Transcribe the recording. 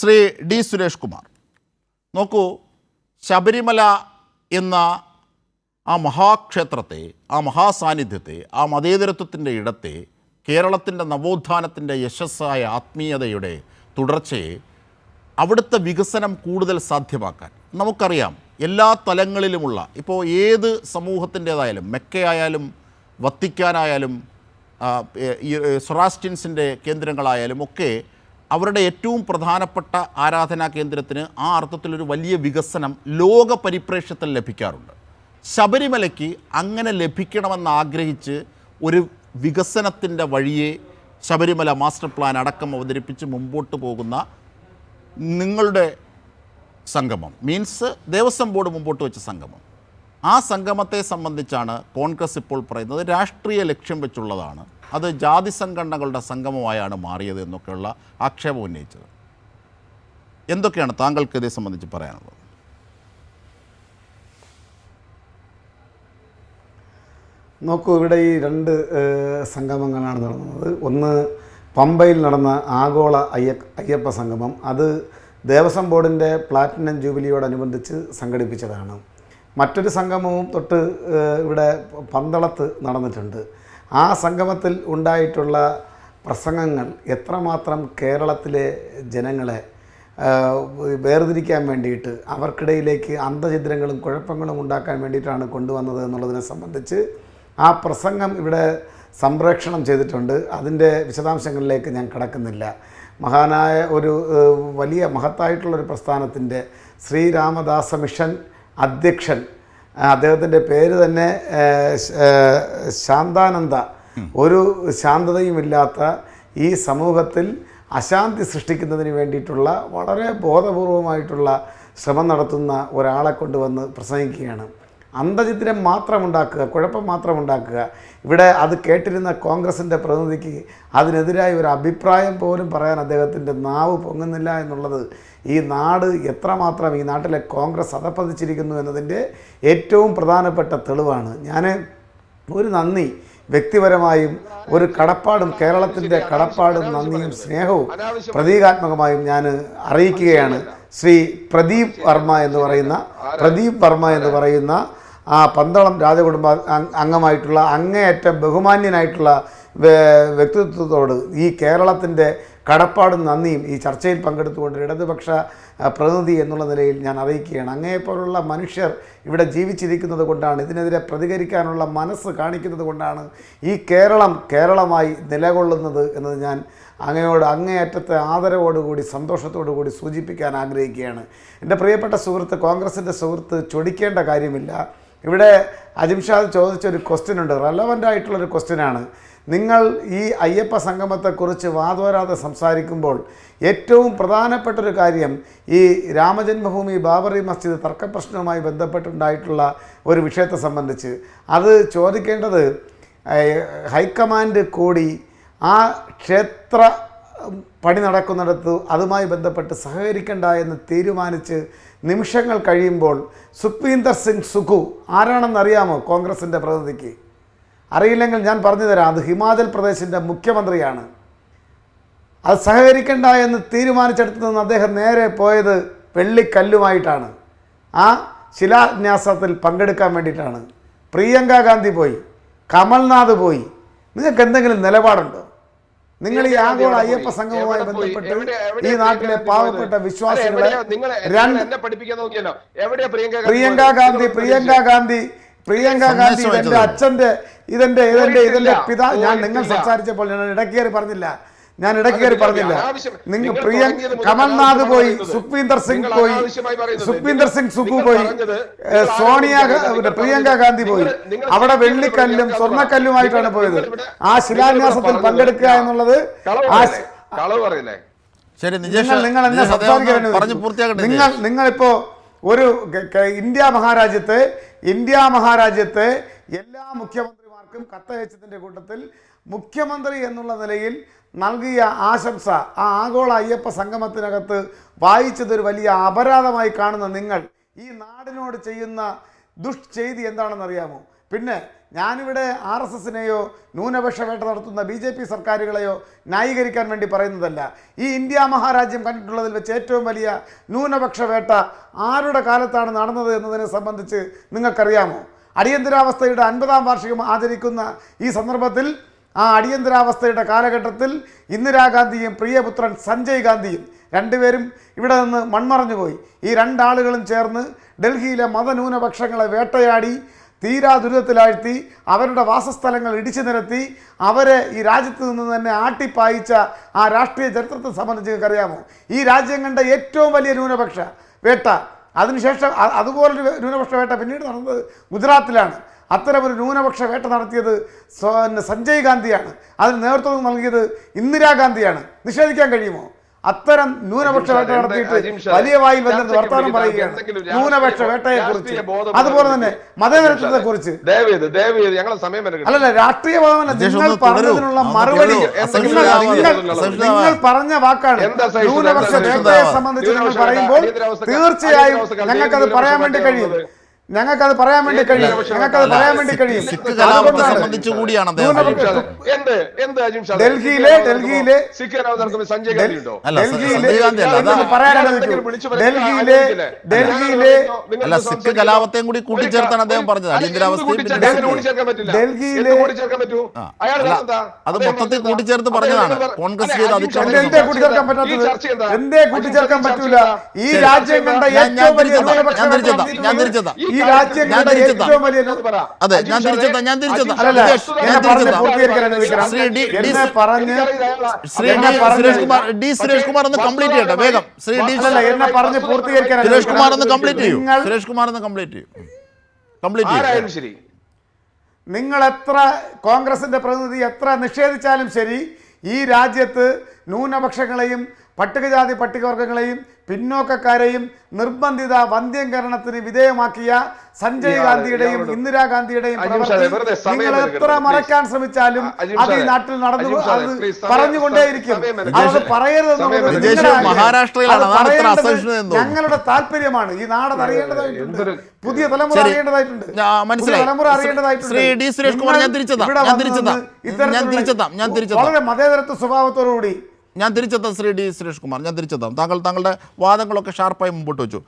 Shri D Suresh Kumar. നോക്കൂ ശബരിമല എന്ന ആ മഹാക്ഷേത്രത്തെ ആ മഹാസാന്നിധ്യത്തെ ആ മതേതരത്വത്തിന്റെ ഇടത്തെ കേരളത്തിന്റെ നവോത്ഥാനത്തിന്റെ യശസ്സായ ആത്മീയതയുടെ തുടർച്ചയെ അവിടുത്തെ വികസനം കൂടുതൽ സാധ്യമാക്കാൻ. നമുക്കറിയാം എല്ലാ തലങ്ങളിലുമുള്ള ഇപ്പോൾ ഏത് സമൂഹത്തിന്റേതായാലും മെക്കയായാലും വത്തിക്കാനായാലും സൊറാസ്റ്റിൻസിന്റെ കേന്ദ്രങ്ങളായാലും ഒക്കെ അവരുടെ ഏറ്റവും പ്രധാനപ്പെട്ട ആരാധനാ കേന്ദ്രത്തിന് ആ അർത്ഥത്തിലൊരു വലിയ വികസനം ലോക പരിപ്രേക്ഷ്യത്തിൽ ലഭിക്കാറുണ്ട്. ശബരിമലയ്ക്ക് അങ്ങനെ ലഭിക്കണമെന്ന് ആഗ്രഹിച്ച് ഒരു വികസനത്തിന്റെ വഴിയെ ശബരിമല മാസ്റ്റർ പ്ലാൻ അടക്കം അവതരിപ്പിച്ച് മുമ്പോട്ട് പോകുന്ന നിങ്ങളുടെ സംഗമം മീൻസ് ദേവസ്വം ബോർഡ് മുമ്പോട്ട് വെച്ച സംഗമം. ആ സംഗമത്തെ സംബന്ധിച്ചാണ് കോൺഗ്രസ് ഇപ്പോൾ പറയുന്നത് രാഷ്ട്രീയ ലക്ഷ്യം വെച്ചുള്ളതാണ്. അത് ജാതി സംഘടനകളുടെ സംഗമമായാണ് മാറിയത് എന്നൊക്കെയുള്ള ആക്ഷേപം ഉന്നയിച്ചത്. എന്തൊക്കെയാണ് താങ്കൾക്ക് ഇതേ സംബന്ധിച്ച് പറയാനുള്ളത്? നോക്കൂ ഇവിടെ ഈ രണ്ട് സംഗമങ്ങളാണ് നടന്നത്. ഒന്ന് പമ്പയിൽ നടന്ന ആഗോള അയ്യ അയ്യപ്പ സംഗമം. അത് ദേവസ്വം ബോർഡിന്റെ പ്ലാറ്റിനം ജൂബിലിയോടനുബന്ധിച്ച് സംഘടിപ്പിച്ചതാണ്. മറ്റൊരു സംഗമവും തൊട്ട് ഇവിടെ പന്തളത്ത് നടന്നിട്ടുണ്ട്. ആ സംഗമത്തിൽ ഉണ്ടായിട്ടുള്ള പ്രസംഗങ്ങൾ എത്രമാത്രം കേരളത്തിലെ ജനങ്ങളെ വേർതിരിക്കാൻ വേണ്ടിയിട്ട് അവർക്കിടയിലേക്ക് അന്തഛിദ്രങ്ങളും കുഴപ്പങ്ങളും ഉണ്ടാക്കാൻ വേണ്ടിയിട്ടാണ് കൊണ്ടുവന്നത് എന്നുള്ളതിനെ സംബന്ധിച്ച് ആ പ്രസംഗം ഇവിടെ സംപ്രേഷണം ചെയ്തിട്ടുണ്ട്. അതിന്റെ വിശദാംശങ്ങളിലേക്ക് ഞാൻ കടക്കുന്നില്ല. മഹാനായ ഒരു വലിയ മഹത്തായിട്ടുള്ളൊരു പ്രസ്ഥാനത്തിന്റെ ശ്രീരാമദാസ മിഷൻ അധ്യക്ഷൻ അദ്ദേഹത്തിന്റെ പേര് തന്നെ ശാന്താനന്ദ. ഒരു ശാന്തതയുമില്ലാത്ത ഈ സമൂഹത്തിൽ അശാന്തി സൃഷ്ടിക്കുന്നതിന് വേണ്ടിയിട്ടുള്ള വളരെ ബോധപൂർവമായിട്ടുള്ള ശ്രമം നടത്തുന്ന ഒരാളെ കൊണ്ടുവന്ന് പ്രസംഗിക്കുകയാണ്. അന്തചിത്രം മാത്രം ഉണ്ടാക്കുക കുഴപ്പം മാത്രം ഉണ്ടാക്കുക ഇവിടെ അത് കേട്ടിരുന്ന കോൺഗ്രസിന്റെ പ്രതിനിധിക്ക് അതിനെതിരായ ഒരു അഭിപ്രായം പോലും പറയാൻ അദ്ദേഹത്തിന്റെ നാവ് പൊങ്ങുന്നില്ല എന്നുള്ളത് ഈ നാട് എത്രമാത്രം ഈ നാട്ടിലെ കോൺഗ്രസ് അതപ്പതിച്ചിരിക്കുന്നു എന്നതിന്റെ ഏറ്റവും പ്രധാനപ്പെട്ട തെളിവാണ്. ഞാൻ ഒരു നന്ദി വ്യക്തിപരമായും ഒരു കടപ്പാടും കേരളത്തിന്റെ കടപ്പാടും നന്ദിയും സ്നേഹവും പ്രതീകാത്മകമായും ഞാൻ അറിയിക്കുകയാണ്. ശ്രീ പ്രദീപ് വർമ്മ എന്ന് പറയുന്ന പ്രദീപ് വർമ്മ എന്ന് പറയുന്ന ആ പന്തളം രാജകുടുംബ അംഗമായിട്ടുള്ള അങ്ങേയറ്റം ബഹുമാന്യനായിട്ടുള്ള വ്യക്തിത്വത്തോട് ഈ കേരളത്തിന്റെ കടപ്പാടും നന്ദിയും ഈ ചർച്ചയിൽ പങ്കെടുത്തുകൊണ്ട് ഇടതുപക്ഷ പ്രതിനിധി എന്നുള്ള നിലയിൽ ഞാൻ അറിയിക്കുകയാണ്. അങ്ങേപ്പോലുള്ള മനുഷ്യർ ഇവിടെ ജീവിച്ചിരിക്കുന്നത് കൊണ്ടാണ് ഇതിനെതിരെ പ്രതികരിക്കാനുള്ള മനസ്സ് കാണിക്കുന്നത് കൊണ്ടാണ് ഈ കേരളം കേരളമായി നിലകൊള്ളുന്നത് എന്നത് ഞാൻ അങ്ങയോട് അങ്ങേയറ്റത്തെ ആദരവോടുകൂടി സന്തോഷത്തോടുകൂടി സൂചിപ്പിക്കാൻ ആഗ്രഹിക്കുകയാണ്. എന്റെ പ്രിയപ്പെട്ട സുഹൃത്ത് കോൺഗ്രസിന്റെ സുഹൃത്ത് ചൊടിക്കേണ്ട കാര്യമില്ല. ഇവിടെ അജിംഷാദ് ചോദിച്ച ഒരു ക്വസ്റ്റ്യൻ ഉണ്ട്. റെലവന്റ് ആയിട്ടുള്ളൊരു ക്വസ്റ്റ്യനാണ് നിങ്ങൾ ഈ അയ്യപ്പ സംഗമത്തെക്കുറിച്ച് വാതോരാതെ സംസാരിക്കുമ്പോൾ ഏറ്റവും പ്രധാനപ്പെട്ട ഒരു കാര്യം ഈ രാമജന്മഭൂമി ബാബറി മസ്ജിദ് തർക്കപ്രശ്നവുമായി ബന്ധപ്പെട്ടുണ്ടായിട്ടുള്ള ഒരു വിഷയത്തെ സംബന്ധിച്ച്. അത് ചോദിക്കേണ്ടത് ഹൈക്കമാൻഡ് കൂടി ആ ക്ഷേത്ര പണി നടക്കുന്നിടത്ത് അതുമായി ബന്ധപ്പെട്ട് സഹകരിക്കണ്ട എന്ന് തീരുമാനിച്ച് നിമിഷങ്ങൾ കഴിയുമ്പോൾ സുഖ്വീന്ദർ സിംഗ് സുഖു ആരാണെന്നറിയാമോ കോൺഗ്രസിന്റെ പ്രതിനിധിക്ക്? അറിയില്ലെങ്കിൽ ഞാൻ പറഞ്ഞു തരാം അത് ഹിമാചൽ പ്രദേശിന്റെ മുഖ്യമന്ത്രിയാണ്. അത് സഹകരിക്കണ്ട എന്ന് തീരുമാനിച്ചെടുത്തു നിന്ന് അദ്ദേഹം നേരെ പോയത് വെള്ളിക്കല്ലുമായിട്ടാണ്. ആ ശിലാന്യാസത്തിൽ പങ്കെടുക്കാൻ വേണ്ടിയിട്ടാണ്. പ്രിയങ്ക ഗാന്ധി പോയി കമൽനാഥ് പോയി. നിങ്ങൾക്ക് എന്തെങ്കിലും നിലപാടുണ്ടോ? നിങ്ങൾ ഈ ആഗോള അയ്യപ്പ സംഘവുമായി ബന്ധപ്പെട്ട് ഈ നാട്ടിലെ പാവപ്പെട്ട വിശ്വാസികളെ രണ്ട് പ്രിയങ്ക ഗാന്ധി പ്രിയങ്ക ഗാന്ധി പ്രിയങ്ക ഗാന്ധി ഇതെന്റെ അച്ഛന്റെ ഇതെന്റെ ഇതെന്റെ ഇതെന്റെ പിതാ ഞാൻ നിങ്ങൾ. സംസാരിച്ചപ്പോൾ ഞാൻ ഇടക്കേറി പറഞ്ഞില്ല. ഞാൻ ഇടയ്ക്ക് കയറി പറഞ്ഞില്ല. നിങ്ങൾ പ്രിയൻ പ്രിയ കമൽനാഥ് പോയി സുഖീന്ദർ സുഖ്വീന്ദർ സിംഗ് പോയി സുഖീന്ദർ സുഖ്വീന്ദർ സിംഗ് സുഖു പോയി സോണിയ പ്രിയങ്ക ഗാന്ധി പോയി. അവിടെ വെള്ളിക്കല്ലും സ്വർണക്കല്ലുമായിട്ടാണ് പോയത്. ആ ശിലാന്യാസത്തിൽ പങ്കെടുക്കുക എന്നുള്ളത് ശരി നിങ്ങൾ നിങ്ങൾ എന്നെ സംസാരിക്കാൻ നിങ്ങൾ. നിങ്ങളിപ്പോ ഒരു ഇന്ത്യ മഹാരാജ്യത്തെ ഇന്ത്യ മഹാരാജ്യത്തെ എല്ലാ മുഖ്യമന്ത്രിമാർക്കും കത്തയച്ചതിന്റെ കൂട്ടത്തിൽ മുഖ്യമന്ത്രി എന്നുള്ള നിലയിൽ നൽകിയ ആശംസ ആ ആഗോള അയ്യപ്പ സംഗമത്തിനകത്ത് വായിച്ചതൊരു വലിയ അപരാധമായി കാണുന്ന നിങ്ങൾ ഈ നാടിനോട് ചെയ്യുന്ന ദുഷ്ചെയ്തി എന്താണെന്ന് അറിയാമോ പിന്നെ ഞാനിവിടെ ആർ എസ് എസിനെയോ ന്യൂനപക്ഷ വേട്ട നടത്തുന്ന ബി ജെ പി സർക്കാരുകളെയോ ന്യായീകരിക്കാൻ വേണ്ടി പറയുന്നതല്ല. ഈ ഇന്ത്യ മഹാരാജ്യം കണ്ടിട്ടുള്ളതിൽ വെച്ച് ഏറ്റവും വലിയ ന്യൂനപക്ഷ വേട്ട ആരുടെ കാലത്താണ് നടന്നത് എന്നതിനെ സംബന്ധിച്ച് നിങ്ങൾക്കറിയാമോ? അടിയന്തരാവസ്ഥയുടെ അൻപതാം വാർഷികം ആചരിക്കുന്ന ഈ സന്ദർഭത്തിൽ ആ അടിയന്തരാവസ്ഥയുടെ കാലഘട്ടത്തിൽ ഇന്ദിരാഗാന്ധിയും പ്രിയപുത്രൻ സഞ്ജയ് ഗാന്ധിയും രണ്ടുപേരും ഇവിടെ നിന്ന് മൺമറഞ്ഞുപോയി. ഈ രണ്ടാളുകളും ചേർന്ന് ഡൽഹിയിലെ മതന്യൂനപക്ഷങ്ങളെ വേട്ടയാടി തീരാ ദുരിതത്തിലാഴ്ത്തി അവരുടെ വാസസ്ഥലങ്ങൾ ഇടിച്ചു നിരത്തി അവരെ ഈ രാജ്യത്ത് നിന്ന് തന്നെ ആട്ടിപ്പായിച്ച ആ രാഷ്ട്രീയ ചരിത്രത്തെ സംബന്ധിച്ച് നിങ്ങൾക്കറിയാമോ? ഈ രാജ്യം കണ്ട ഏറ്റവും വലിയ ന്യൂനപക്ഷ വേട്ട അതിനുശേഷം അതുപോലെ അതുപോലൊരു ന്യൂനപക്ഷ വേട്ട പിന്നീട് നടന്നത് ഗുജറാത്തിലാണ്. അത്തരമൊരു ന്യൂനപക്ഷ വേട്ട നടത്തിയത് സഞ്ജയ് ഗാന്ധിയാണ്. അതിന് നേതൃത്വം നൽകിയത് ഇന്ദിരാഗാന്ധിയാണ്. നിഷേധിക്കാൻ കഴിയുമോ? അത്തരം ന്യൂനപക്ഷ വേട്ട നടത്തിയിട്ട് വലിയ വായിൽ വന്നിട്ട് വർത്തമാനം പറയുകയാണ്. ന്യൂനപക്ഷ വേട്ടയെ കുറിച്ച്. അതുപോലെ തന്നെ മതേതരത്വത്തെ കുറിച്ച് അല്ലല്ല രാഷ്ട്രീയ നിങ്ങൾ പറഞ്ഞതിനുള്ള മറുപടി നിങ്ങൾ പറഞ്ഞ വാക്കാണ്? ന്യൂനപക്ഷ വേട്ടയെ സംബന്ധിച്ച് നിങ്ങൾ പറയുമ്പോൾ തീർച്ചയായും ഞങ്ങൾക്കത് പറയാൻ വേണ്ടി കഴിയും. ഞങ്ങൾക്കത് പറയാൻ വേണ്ടി കഴിയും. ഞങ്ങൾക്കത് പറയാൻ വേണ്ടി കഴിയും. സിഖ് കലാപത്തെ സംബന്ധിച്ചു കൂടിയാണ്? ഡൽഹിയിലെ- ഡൽഹിയിലെ- ഡൽഹിയിലെ ഡൽഹിയിലെ ഡൽഹിയിലെ അല്ല, സിഖ് കലാപത്തെയും കൂടി കൂട്ടിച്ചേർത്താണ് അദ്ദേഹം പറഞ്ഞത്. അല്ല, അടിയന്തരാവസ്ഥയും പിന്നെ എന്ത് പറ്റില്ല. ഡൽഹിയിലെ-? അത് മൊത്തത്തിൽ കൂട്ടിച്ചേർത്ത് പറഞ്ഞതാണ്. കോൺഗ്രസ് ചെയ്ത എന്തേ ഈ കൂട്ടിച്ചേർക്കാൻ പറ്റാത്തത്? എന്തേ? കൂട്ടിച്ചേർക്കാൻ പറ്റൂല? ഈ രാജ്യം കണ്ട ഞാൻ- ഞാൻ തിരിച്ചെത്താം. ഞാൻ തിരിച്ചെത്താം. ഈ രാജ്യം ഞാൻ കണ്ട തിരിച്ചെത്താം. ഏറ്റവും വലിയ അതെ, ഞാൻ തിരിച്ചെത്താം, ഞാൻ തിരിച്ചെത്താം. ഞാൻ തിരിച്ചെത്താം. ശ്രീ ഡി- ശ്രീ ഡി സുരേഷ് കുമാർ ഒന്ന് കംപ്ലീറ്റ് ചെയ്യട്ടെ വേഗം. ശ്രീ ഡി സുരേഷ് കുമാർ ഒന്ന് കംപ്ലീറ്റ് ചെയ്യൂ. സുരേഷ് കുമാർ ഒന്ന് കംപ്ലീറ്റ് ചെയ്യൂ. കംപ്ലീറ്റ് ചെയ്യൂ. ശരി. നിങ്ങൾ എത്ര കോൺഗ്രസിന്റെ പ്രതിനിധി എത്ര നിഷേധിച്ചാലും ശരി ഈ രാജ്യത്ത് ന്യൂനപക്ഷങ്ങളെയും പട്ടികജാതി പട്ടികവർഗങ്ങളെയും പിന്നോക്കക്കാരെയും നിർബന്ധിത വന്ധ്യംകരണത്തിന് വിധേയമാക്കിയ സഞ്ജയ് ഗാന്ധിയുടെയും ഇന്ദിരാഗാന്ധിയുടെയും നിങ്ങൾ എത്ര മറയ്ക്കാൻ മറക്കാൻ ശ്രമിച്ചാലും അത് ഈ നാട്ടിൽ നടന്നു അത് പറഞ്ഞുകൊണ്ടേയിരിക്കും. അത് തോന്നുന്നു. ഞങ്ങളുടെ താല്പര്യമാണ്. ഈ നാട് അറിയേണ്ടതായിട്ടുണ്ട്. പുതിയ തലമുറ. അറിയേണ്ടതായിട്ടുണ്ട്. തലമുറ അറിയേണ്ടതായിട്ടുണ്ട്. ഇവിടെ. വളരെ മതേതരത്വ സ്വഭാവത്തോടുകൂടി ഞാൻ തിരിച്ചെത്താം ശ്രീ ഡി സുരേഷ് കുമാർ ഞാൻ തിരിച്ചെത്താം. താങ്കൾ താങ്കളുടെ വാദങ്ങളൊക്കെ ഷാർപ്പായി മുമ്പോട്ട് വെച്ചു.